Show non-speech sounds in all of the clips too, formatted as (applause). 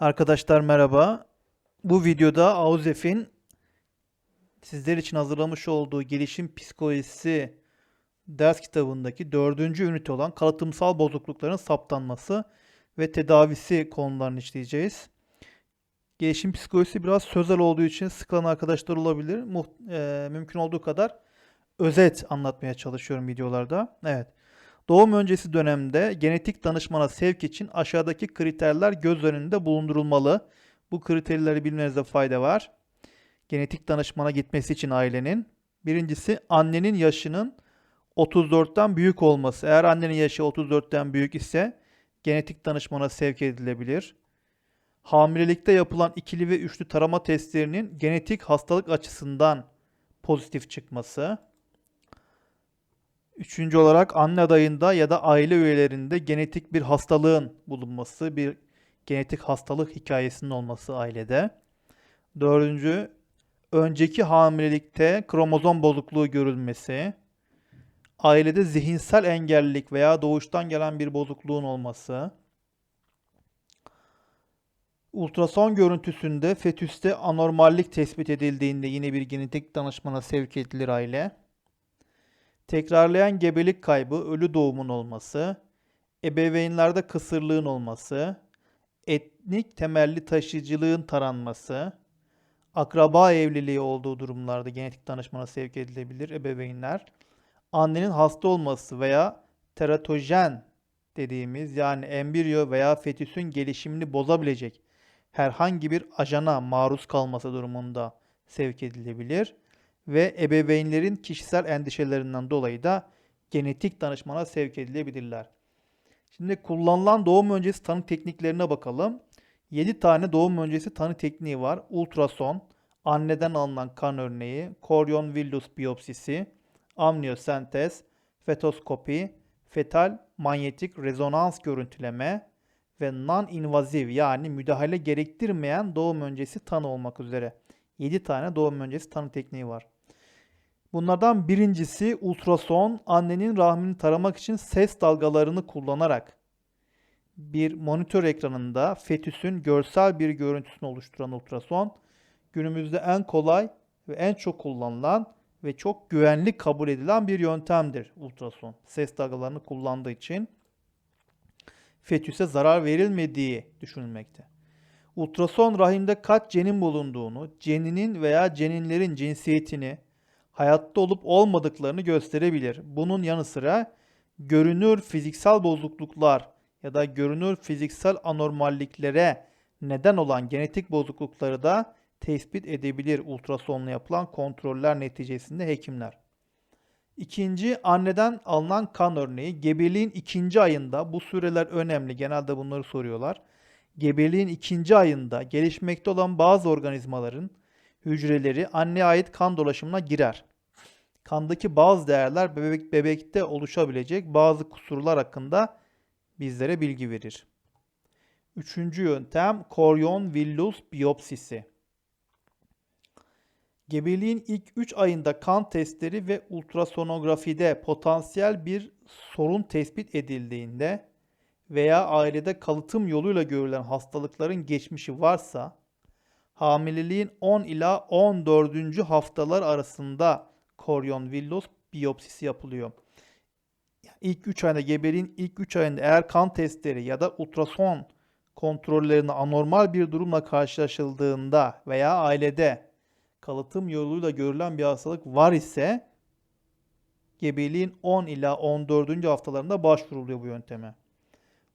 Arkadaşlar merhaba. Bu videoda Auzef'in sizler için hazırlamış olduğu gelişim psikolojisi ders kitabındaki dördüncü ünite olan kalıtımsal bozuklukların saptanması ve tedavisi konularını işleyeceğiz. Gelişim psikolojisi biraz sözel olduğu için sıkılan arkadaşlar olabilir. Muht- eee, mümkün olduğu kadar özet anlatmaya çalışıyorum videolarda. Evet. Doğum öncesi dönemde genetik danışmana sevk için aşağıdaki kriterler göz önünde bulundurulmalı. Bu kriterleri bilmenizde fayda var. Genetik danışmana gitmesi için ailenin. Birincisi annenin yaşının 34'ten büyük olması. Eğer annenin yaşı 34'ten büyük ise genetik danışmana sevk edilebilir. Hamilelikte yapılan ikili ve üçlü tarama testlerinin genetik hastalık açısından pozitif çıkması. Üçüncü olarak anne adayında ya da aile üyelerinde genetik bir hastalığın bulunması, bir genetik hastalık hikayesinin olması ailede. Dördüncü, önceki hamilelikte kromozom bozukluğu görülmesi. Ailede zihinsel engellilik veya doğuştan gelen bir bozukluğun olması. Ultrason görüntüsünde fetüste anormallik tespit edildiğinde yine bir genetik danışmana sevk edilir aile. Tekrarlayan gebelik kaybı, ölü doğumun olması, ebeveynlerde kısırlığın olması, etnik temelli taşıyıcılığın taranması, akraba evliliği olduğu durumlarda genetik danışmana sevk edilebilir ebeveynler. Annenin hasta olması veya teratojen dediğimiz yani embriyo veya fetüsün gelişimini bozabilecek herhangi bir ajana maruz kalması durumunda sevk edilebilir ve ebeveynlerin kişisel endişelerinden dolayı da genetik danışmana sevk edilebilirler. Şimdi kullanılan doğum öncesi tanı tekniklerine bakalım. 7 tane doğum öncesi tanı tekniği var. Ultrason, anneden alınan kan örneği, koryon villus biyopsisi, amniyosentez, fetoskopi, fetal manyetik rezonans görüntüleme ve non-invaziv yani müdahale gerektirmeyen doğum öncesi tanı olmak üzere 7 tane doğum öncesi tanı tekniği var. Bunlardan birincisi ultrason annenin rahmini taramak için ses dalgalarını kullanarak bir monitör ekranında fetüsün görsel bir görüntüsünü oluşturan ultrason günümüzde en kolay ve en çok kullanılan ve çok güvenli kabul edilen bir yöntemdir ultrason. Ses dalgalarını kullandığı için fetüse zarar verilmediği düşünülmekte. Ultrason rahimde kaç cenin bulunduğunu, ceninin veya ceninlerin cinsiyetini, hayatta olup olmadıklarını gösterebilir. Bunun yanı sıra görünür fiziksel bozukluklar ya da görünür fiziksel anormalliklere neden olan genetik bozuklukları da tespit edebilir ultrasonla yapılan kontroller neticesinde hekimler. İkinci anneden alınan kan örneği gebeliğin ikinci ayında bu süreler önemli genelde bunları soruyorlar. Gebeliğin ikinci ayında gelişmekte olan bazı organizmaların hücreleri anneye ait kan dolaşımına girer. Kandaki bazı değerler bebek, bebekte oluşabilecek bazı kusurlar hakkında bizlere bilgi verir. Üçüncü yöntem koryon villus biyopsisi. Gebeliğin ilk 3 ayında kan testleri ve ultrasonografide potansiyel bir sorun tespit edildiğinde veya ailede kalıtım yoluyla görülen hastalıkların geçmişi varsa hamileliğin 10 ila 14. haftalar arasında koryon villus biyopsisi yapılıyor. Yani ilk 3 ayında gebeliğin ilk 3 ayında eğer kan testleri ya da ultrason kontrollerinde anormal bir durumla karşılaşıldığında veya ailede kalıtım yoluyla görülen bir hastalık var ise gebeliğin 10 ila 14. haftalarında başvuruluyor bu yönteme.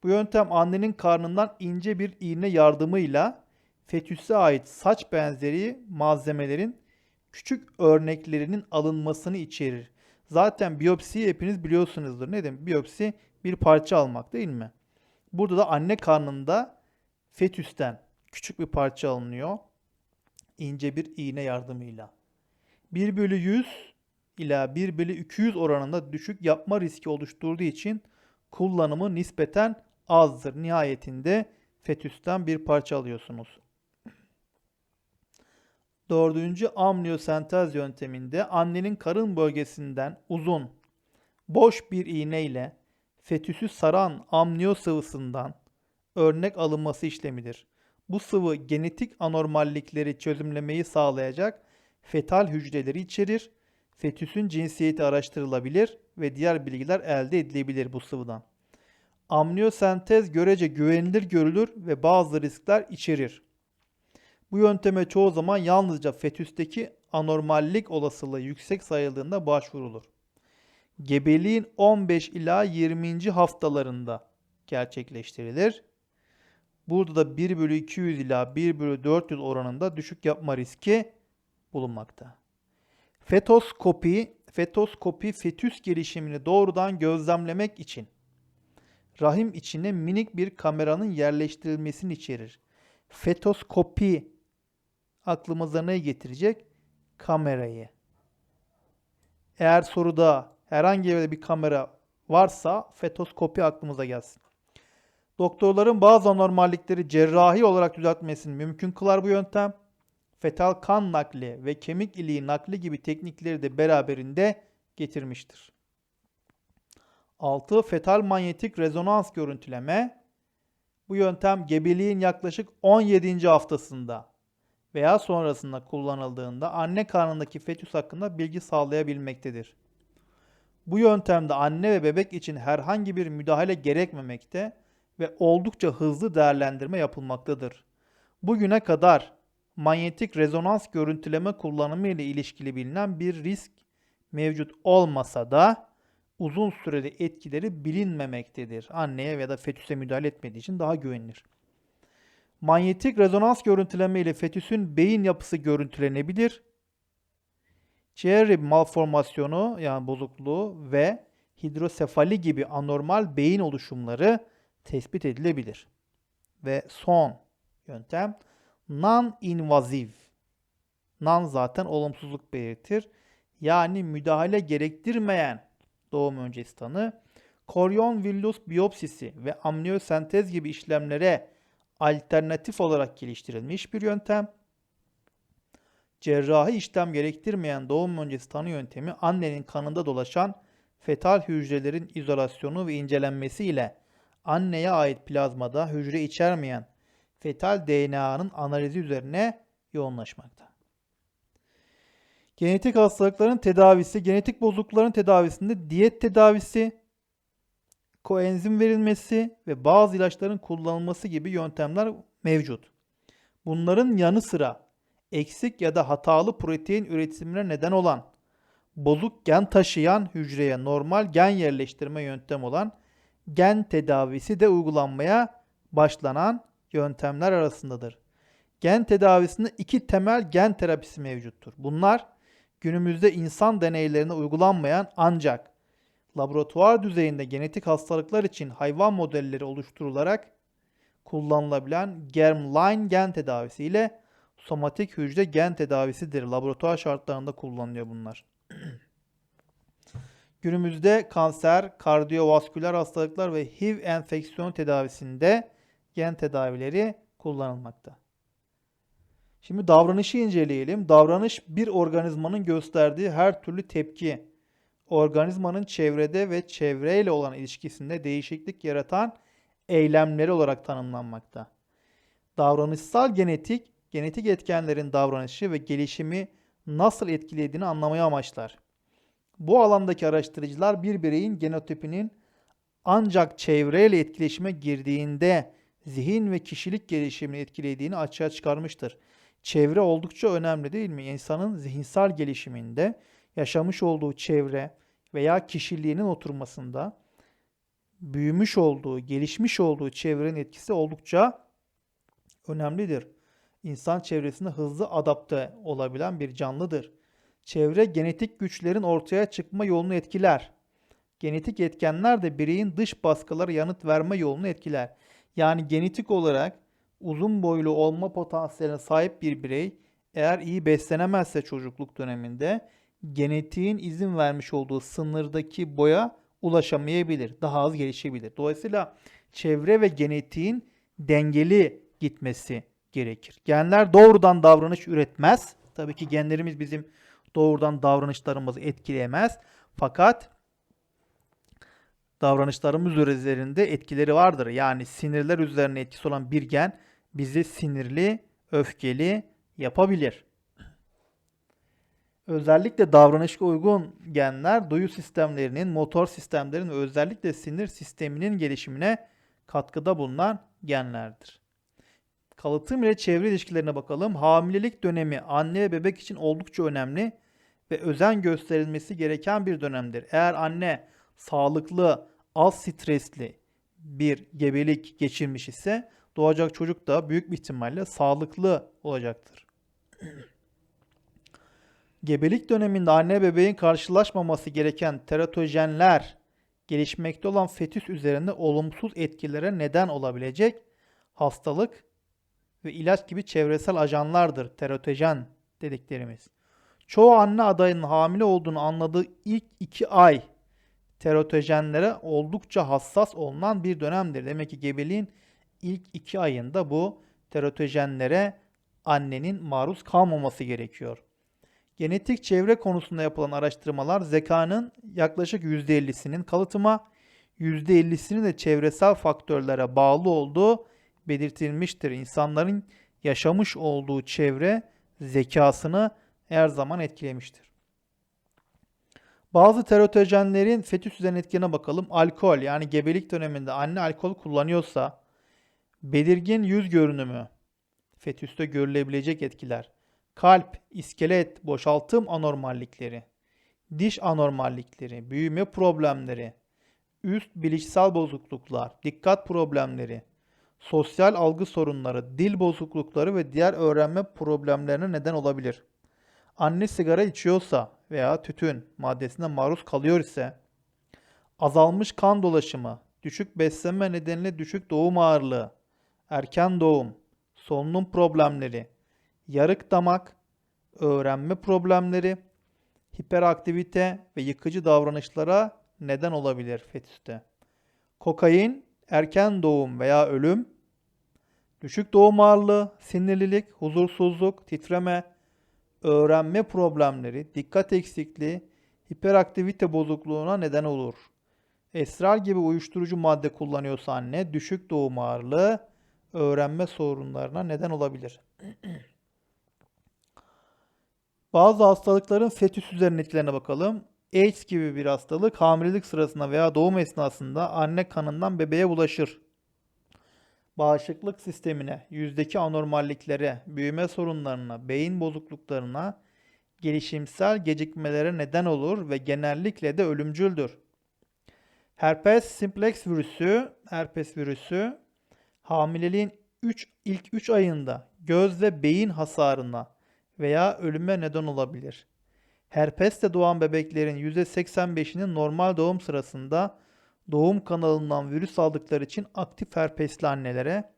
Bu yöntem annenin karnından ince bir iğne yardımıyla fetüse ait saç benzeri malzemelerin küçük örneklerinin alınmasını içerir. Zaten biyopsiyi hepiniz biliyorsunuzdur. Ne demek? Biyopsi bir parça almak değil mi? Burada da anne karnında fetüsten küçük bir parça alınıyor. ince bir iğne yardımıyla. 1 bölü 100 ila 1 bölü 200 oranında düşük yapma riski oluşturduğu için kullanımı nispeten azdır. Nihayetinde fetüsten bir parça alıyorsunuz. Dördüncü amniyosentez yönteminde annenin karın bölgesinden uzun, boş bir iğne ile fetüsü saran amniyo sıvısından örnek alınması işlemidir. Bu sıvı genetik anormallikleri çözümlemeyi sağlayacak fetal hücreleri içerir. Fetüsün cinsiyeti araştırılabilir ve diğer bilgiler elde edilebilir bu sıvıdan. Amniyosentez görece güvenilir görülür ve bazı riskler içerir. Bu yönteme çoğu zaman yalnızca fetüsteki anormallik olasılığı yüksek sayıldığında başvurulur. Gebeliğin 15 ila 20. haftalarında gerçekleştirilir. Burada da 1 bölü 200 ila 1 bölü 400 oranında düşük yapma riski bulunmakta. Fetoskopi, fetoskopi fetüs gelişimini doğrudan gözlemlemek için rahim içine minik bir kameranın yerleştirilmesini içerir. Fetoskopi aklımıza ne getirecek? Kamerayı. Eğer soruda herhangi bir kamera varsa fetoskopi aklımıza gelsin. Doktorların bazı anormallikleri cerrahi olarak düzeltmesini mümkün kılar bu yöntem. Fetal kan nakli ve kemik iliği nakli gibi teknikleri de beraberinde getirmiştir. 6. Fetal manyetik rezonans görüntüleme. Bu yöntem gebeliğin yaklaşık 17. haftasında veya sonrasında kullanıldığında anne karnındaki fetüs hakkında bilgi sağlayabilmektedir. Bu yöntemde anne ve bebek için herhangi bir müdahale gerekmemekte ve oldukça hızlı değerlendirme yapılmaktadır. Bugüne kadar manyetik rezonans görüntüleme kullanımı ile ilişkili bilinen bir risk mevcut olmasa da uzun süreli etkileri bilinmemektedir. Anneye veya da fetüse müdahale etmediği için daha güvenilir. Manyetik rezonans görüntüleme ile fetüsün beyin yapısı görüntülenebilir. Ciğer malformasyonu yani bozukluğu ve hidrosefali gibi anormal beyin oluşumları tespit edilebilir. Ve son yöntem non-invaziv. Non zaten olumsuzluk belirtir. Yani müdahale gerektirmeyen doğum öncesi tanı. Koryon villus biyopsisi ve amniyosentez gibi işlemlere alternatif olarak geliştirilmiş bir yöntem. Cerrahi işlem gerektirmeyen doğum öncesi tanı yöntemi annenin kanında dolaşan fetal hücrelerin izolasyonu ve incelenmesi ile anneye ait plazmada hücre içermeyen fetal DNA'nın analizi üzerine yoğunlaşmakta. Genetik hastalıkların tedavisi, genetik bozuklukların tedavisinde diyet tedavisi, koenzim verilmesi ve bazı ilaçların kullanılması gibi yöntemler mevcut. Bunların yanı sıra eksik ya da hatalı protein üretimine neden olan, bozuk gen taşıyan hücreye normal gen yerleştirme yöntem olan gen tedavisi de uygulanmaya başlanan yöntemler arasındadır. Gen tedavisinde iki temel gen terapisi mevcuttur. Bunlar günümüzde insan deneylerine uygulanmayan ancak laboratuvar düzeyinde genetik hastalıklar için hayvan modelleri oluşturularak kullanılabilen germline gen tedavisi ile somatik hücre gen tedavisidir. Laboratuvar şartlarında kullanılıyor bunlar. (clears throat) Günümüzde kanser, kardiyovasküler hastalıklar ve HIV enfeksiyon tedavisinde gen tedavileri kullanılmakta. Şimdi davranışı inceleyelim. Davranış bir organizmanın gösterdiği her türlü tepki, organizmanın çevrede ve çevreyle olan ilişkisinde değişiklik yaratan eylemleri olarak tanımlanmakta. Davranışsal genetik, genetik etkenlerin davranışı ve gelişimi nasıl etkilediğini anlamayı amaçlar. Bu alandaki araştırıcılar bir bireyin genotipinin ancak çevreyle etkileşime girdiğinde zihin ve kişilik gelişimini etkilediğini açığa çıkarmıştır. Çevre oldukça önemli değil mi? İnsanın zihinsel gelişiminde yaşamış olduğu çevre veya kişiliğinin oturmasında büyümüş olduğu, gelişmiş olduğu çevrenin etkisi oldukça önemlidir. İnsan çevresine hızlı adapte olabilen bir canlıdır. Çevre genetik güçlerin ortaya çıkma yolunu etkiler. Genetik etkenler de bireyin dış baskılara yanıt verme yolunu etkiler. Yani genetik olarak uzun boylu olma potansiyeline sahip bir birey eğer iyi beslenemezse çocukluk döneminde genetiğin izin vermiş olduğu sınırdaki boya ulaşamayabilir. Daha az gelişebilir. Dolayısıyla çevre ve genetiğin dengeli gitmesi gerekir. Genler doğrudan davranış üretmez. Tabii ki genlerimiz bizim doğrudan davranışlarımızı etkileyemez. Fakat davranışlarımız üzerinde etkileri vardır. Yani sinirler üzerine etkisi olan bir gen bizi sinirli, öfkeli yapabilir. Özellikle davranışa uygun genler duyu sistemlerinin, motor sistemlerin ve özellikle sinir sisteminin gelişimine katkıda bulunan genlerdir. Kalıtım ile çevre ilişkilerine bakalım. Hamilelik dönemi anne ve bebek için oldukça önemli ve özen gösterilmesi gereken bir dönemdir. Eğer anne sağlıklı, az stresli bir gebelik geçirmiş ise doğacak çocuk da büyük bir ihtimalle sağlıklı olacaktır. (clears throat) Gebelik döneminde anne bebeğin karşılaşmaması gereken teratojenler gelişmekte olan fetüs üzerinde olumsuz etkilere neden olabilecek hastalık ve ilaç gibi çevresel ajanlardır teratojen dediklerimiz. Çoğu anne adayının hamile olduğunu anladığı ilk iki ay teratojenlere oldukça hassas olunan bir dönemdir. Demek ki gebeliğin ilk iki ayında bu teratojenlere annenin maruz kalmaması gerekiyor. Genetik çevre konusunda yapılan araştırmalar zekanın yaklaşık %50'sinin kalıtıma, %50'sinin de çevresel faktörlere bağlı olduğu belirtilmiştir. İnsanların yaşamış olduğu çevre zekasını her zaman etkilemiştir. Bazı teratojenlerin fetüs üzerine etkilerine bakalım. Alkol yani gebelik döneminde anne alkol kullanıyorsa belirgin yüz görünümü fetüste görülebilecek etkiler. Kalp, iskelet, boşaltım anormallikleri, diş anormallikleri, büyüme problemleri, üst bilişsel bozukluklar, dikkat problemleri, sosyal algı sorunları, dil bozuklukları ve diğer öğrenme problemlerine neden olabilir. Anne sigara içiyorsa veya tütün maddesine maruz kalıyor ise azalmış kan dolaşımı, düşük beslenme nedeniyle düşük doğum ağırlığı, erken doğum, solunum problemleri, yarık damak, öğrenme problemleri, hiperaktivite ve yıkıcı davranışlara neden olabilir fetüste. Kokain, erken doğum veya ölüm, düşük doğum ağırlığı, sinirlilik, huzursuzluk, titreme, öğrenme problemleri, dikkat eksikliği, hiperaktivite bozukluğuna neden olur. Esrar gibi uyuşturucu madde kullanıyorsa anne düşük doğum ağırlığı öğrenme sorunlarına neden olabilir. (clears throat) Bazı hastalıkların fetüs üzerine etkilerine bakalım. AIDS gibi bir hastalık hamilelik sırasında veya doğum esnasında anne kanından bebeğe bulaşır. Bağışıklık sistemine, yüzdeki anormalliklere, büyüme sorunlarına, beyin bozukluklarına, gelişimsel gecikmelere neden olur ve genellikle de ölümcüldür. Herpes simplex virüsü, herpes virüsü hamileliğin 3 ilk 3 ayında göz ve beyin hasarına veya ölüme neden olabilir. Herpesle doğan bebeklerin %85'inin normal doğum sırasında doğum kanalından virüs aldıkları için aktif herpesli annelere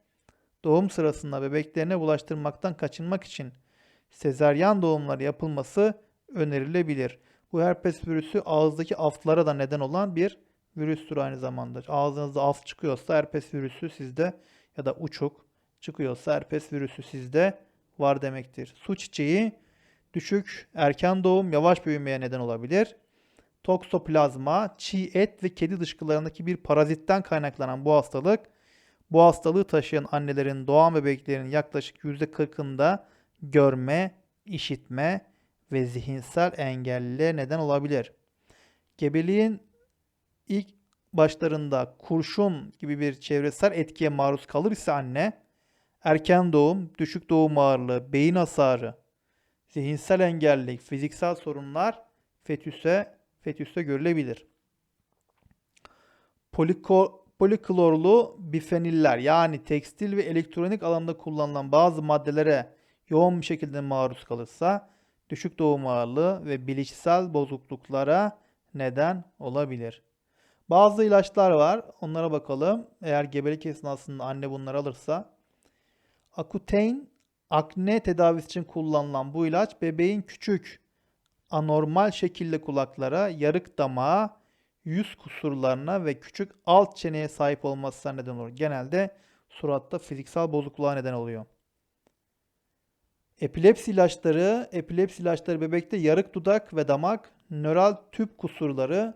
doğum sırasında bebeklerine bulaştırmaktan kaçınmak için sezaryen doğumları yapılması önerilebilir. Bu herpes virüsü ağızdaki aftlara da neden olan bir virüstür aynı zamanda. Ağzınızda aft çıkıyorsa herpes virüsü sizde ya da uçuk çıkıyorsa herpes virüsü sizde var demektir. Su çiçeği düşük erken doğum yavaş büyümeye neden olabilir. Toksoplazma, çiğ et ve kedi dışkılarındaki bir parazitten kaynaklanan bu hastalık, bu hastalığı taşıyan annelerin doğan bebeklerin yaklaşık %40'ında görme, işitme ve zihinsel engelliliğe neden olabilir. Gebeliğin ilk başlarında kurşun gibi bir çevresel etkiye maruz kalır ise anne, erken doğum, düşük doğum ağırlığı, beyin hasarı, zihinsel engellilik, fiziksel sorunlar fetüse fetüste görülebilir. Poliko, poliklorlu bifeniller yani tekstil ve elektronik alanda kullanılan bazı maddelere yoğun bir şekilde maruz kalırsa düşük doğum ağırlığı ve bilişsel bozukluklara neden olabilir. Bazı ilaçlar var. Onlara bakalım. Eğer gebelik esnasında anne bunları alırsa. Akutein akne tedavisi için kullanılan bu ilaç bebeğin küçük anormal şekilde kulaklara, yarık damağa, yüz kusurlarına ve küçük alt çeneye sahip olmasına neden olur. Genelde suratta fiziksel bozukluğa neden oluyor. Epilepsi ilaçları, epilepsi ilaçları bebekte yarık dudak ve damak, nöral tüp kusurları,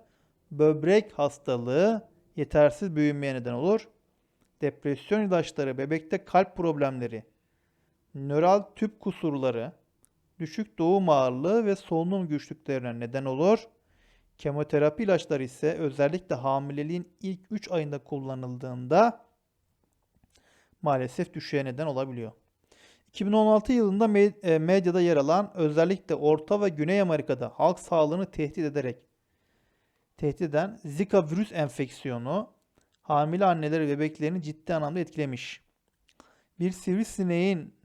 böbrek hastalığı, yetersiz büyümeye neden olur. depresyon ilaçları, bebekte kalp problemleri, nöral tüp kusurları, düşük doğum ağırlığı ve solunum güçlüklerine neden olur. Kemoterapi ilaçları ise özellikle hamileliğin ilk 3 ayında kullanıldığında maalesef düşüğe neden olabiliyor. 2016 yılında e, medyada yer alan özellikle Orta ve Güney Amerika'da halk sağlığını tehdit ederek tehdit eden Zika virüs enfeksiyonu hamile anneleri ve bebeklerini ciddi anlamda etkilemiş. Bir sivrisineğin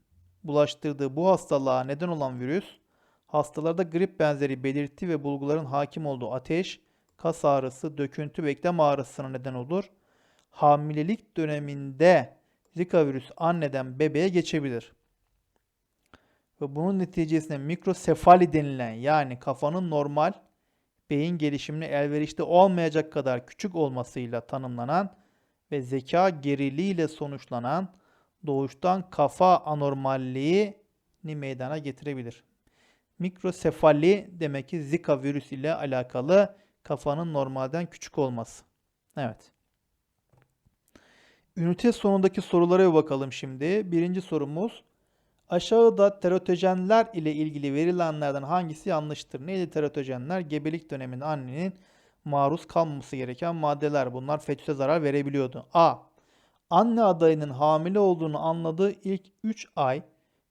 bulaştırdığı bu hastalığa neden olan virüs, hastalarda grip benzeri belirti ve bulguların hakim olduğu ateş, kas ağrısı, döküntü ve eklem ağrısına neden olur. Hamilelik döneminde Zika virüs anneden bebeğe geçebilir. Ve bunun neticesinde mikrosefali denilen yani kafanın normal beyin gelişimine elverişli olmayacak kadar küçük olmasıyla tanımlanan ve zeka geriliğiyle sonuçlanan doğuştan kafa anormalliğini meydana getirebilir. Mikrosefali demek ki Zika virüs ile alakalı kafanın normalden küçük olması. Evet. Ünite sonundaki sorulara bir bakalım şimdi. Birinci sorumuz. Aşağıda teratojenler ile ilgili verilenlerden hangisi yanlıştır? Neydi teratojenler? Gebelik döneminde annenin maruz kalmaması gereken maddeler. Bunlar fetüse zarar verebiliyordu. A. Anne adayının hamile olduğunu anladığı ilk 3 ay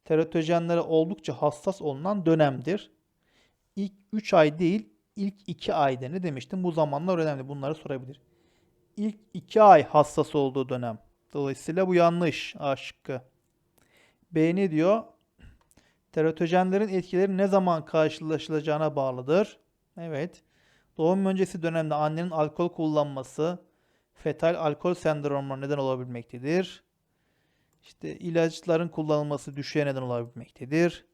teratojenlere oldukça hassas olunan dönemdir. İlk 3 ay değil, ilk 2 ayda ne demiştim? Bu zamanlar önemli. Bunları sorabilir. İlk 2 ay hassas olduğu dönem. Dolayısıyla bu yanlış. A şıkkı. B diyor? Teratojenlerin etkileri ne zaman karşılaşılacağına bağlıdır. Evet. Doğum öncesi dönemde annenin alkol kullanması fetal alkol sendromuna neden olabilmektedir. İşte ilaçların kullanılması düşüğe neden olabilmektedir.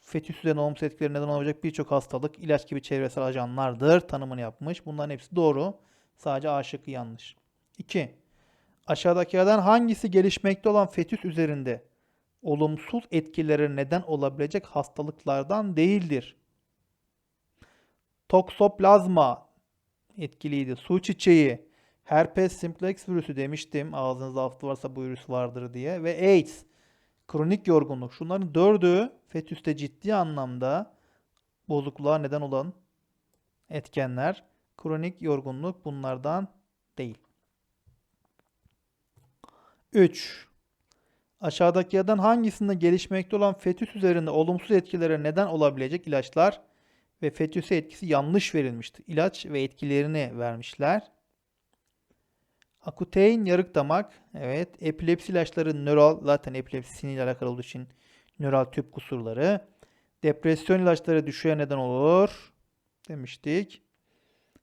Fetüs üzerine olumsuz etkileri neden olacak birçok hastalık ilaç gibi çevresel ajanlardır. Tanımını yapmış. Bunların hepsi doğru. Sadece A şıkkı yanlış. 2. Aşağıdakilerden hangisi gelişmekte olan fetüs üzerinde olumsuz etkilere neden olabilecek hastalıklardan değildir? Toksoplazma etkiliydi. Su çiçeği, herpes simplex virüsü demiştim. Ağzınızda hafta varsa bu virüs vardır diye. Ve AIDS, kronik yorgunluk. Şunların dördü fetüste ciddi anlamda bozukluğa neden olan etkenler. Kronik yorgunluk bunlardan değil. 3. Aşağıdakilerden hangisinde gelişmekte olan fetüs üzerinde olumsuz etkilere neden olabilecek ilaçlar ve fetüse etkisi yanlış verilmiştir. İlaç ve etkilerini vermişler. Akutein yarık damak. Evet. Epilepsi ilaçları nöral. Zaten epilepsi sinirle alakalı olduğu için nöral tüp kusurları. Depresyon ilaçları düşüğe neden olur. Demiştik.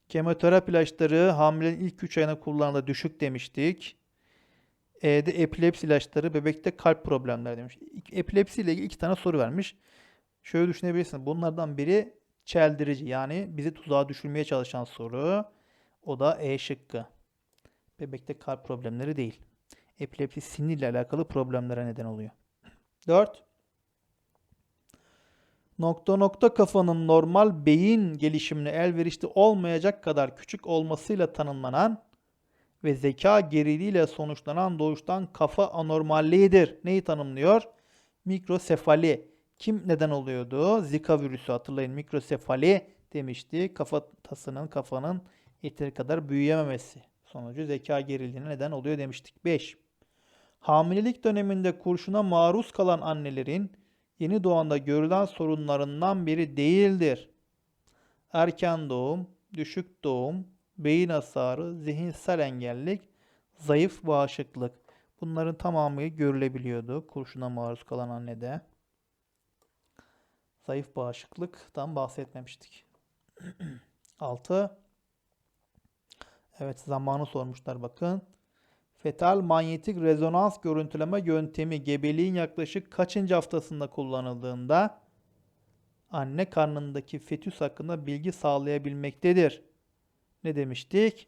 Kemoterapi ilaçları hamilenin ilk 3 ayına kullanıldığında düşük demiştik. E'de epilepsi ilaçları bebekte kalp problemleri demiş. Epilepsi ile ilgili iki tane soru vermiş. Şöyle düşünebilirsiniz. Bunlardan biri çeldirici yani bizi tuzağa düşürmeye çalışan soru. O da E şıkkı. Bebekte kalp problemleri değil. Epilepsi sinirle alakalı problemlere neden oluyor. 4. Nokta nokta kafanın normal beyin gelişimine elverişli olmayacak kadar küçük olmasıyla tanımlanan ve zeka geriliğiyle sonuçlanan doğuştan kafa anormalliğidir. Neyi tanımlıyor? Mikrosefali. Kim neden oluyordu? Zika virüsü hatırlayın mikrosefali demişti. Kafatasının kafanın yeteri kadar büyüyememesi sonucu zeka gerildiğine neden oluyor demiştik. 5. Hamilelik döneminde kurşuna maruz kalan annelerin yeni doğanda görülen sorunlarından biri değildir. Erken doğum, düşük doğum, beyin hasarı, zihinsel engellilik, zayıf bağışıklık. Bunların tamamı görülebiliyordu kurşuna maruz kalan annede. Zayıf bağışıklıktan bahsetmemiştik. (clears throat) 6. Evet zamanı sormuşlar bakın. Fetal manyetik rezonans görüntüleme yöntemi gebeliğin yaklaşık kaçıncı haftasında kullanıldığında anne karnındaki fetüs hakkında bilgi sağlayabilmektedir. Ne demiştik?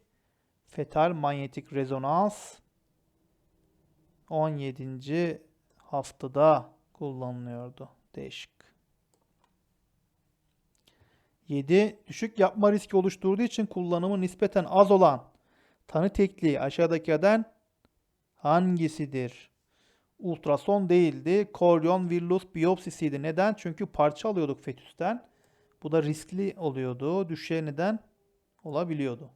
Fetal manyetik rezonans 17. haftada kullanılıyordu. Değişik. 7. Düşük yapma riski oluşturduğu için kullanımı nispeten az olan tanı tekliği aşağıdakilerden hangisidir? Ultrason değildi. Koryon villus biyopsisiydi. Neden? Çünkü parça alıyorduk fetüsten. Bu da riskli oluyordu. Düşe neden olabiliyordu.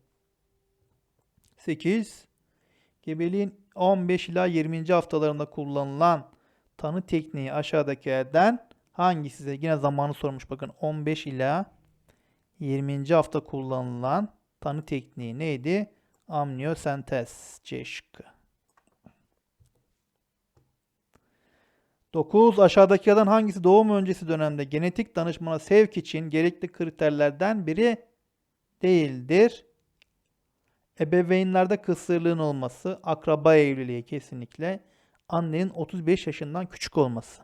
8. Gebeliğin 15 ila 20. haftalarında kullanılan tanı tekniği aşağıdakilerden hangisi? Yine zamanı sormuş bakın. 15 ila 20. hafta kullanılan tanı tekniği neydi? Amniyosentez C şıkkı. 9. Aşağıdakilerden hangisi doğum öncesi dönemde genetik danışmana sevk için gerekli kriterlerden biri değildir? Ebeveynlerde kısırlığın olması, akraba evliliği kesinlikle, annenin 35 yaşından küçük olması.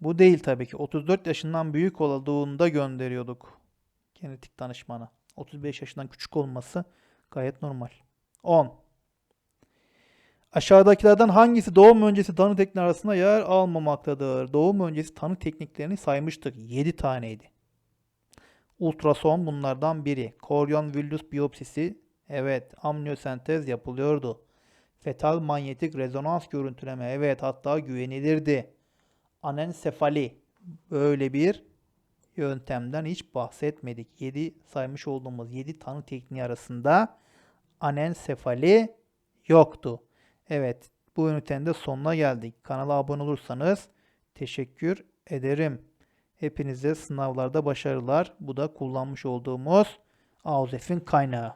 Bu değil tabii ki. 34 yaşından büyük olduğunda gönderiyorduk genetik danışmana. 35 yaşından küçük olması gayet normal. 10. Aşağıdakilerden hangisi doğum öncesi tanı tekniği arasında yer almamaktadır? Doğum öncesi tanı tekniklerini saymıştık. 7 taneydi. Ultrason bunlardan biri. Koryon villus biyopsisi. Evet. Amniyosentez yapılıyordu. Fetal manyetik rezonans görüntüleme. Evet. Hatta güvenilirdi. Anensefali. Böyle bir yöntemden hiç bahsetmedik. 7 saymış olduğumuz 7 tanı tekniği arasında anensefali yoktu. Evet, bu ünitenin de sonuna geldik. Kanala abone olursanız teşekkür ederim. Hepinize sınavlarda başarılar. Bu da kullanmış olduğumuz AUZEF'in kaynağı.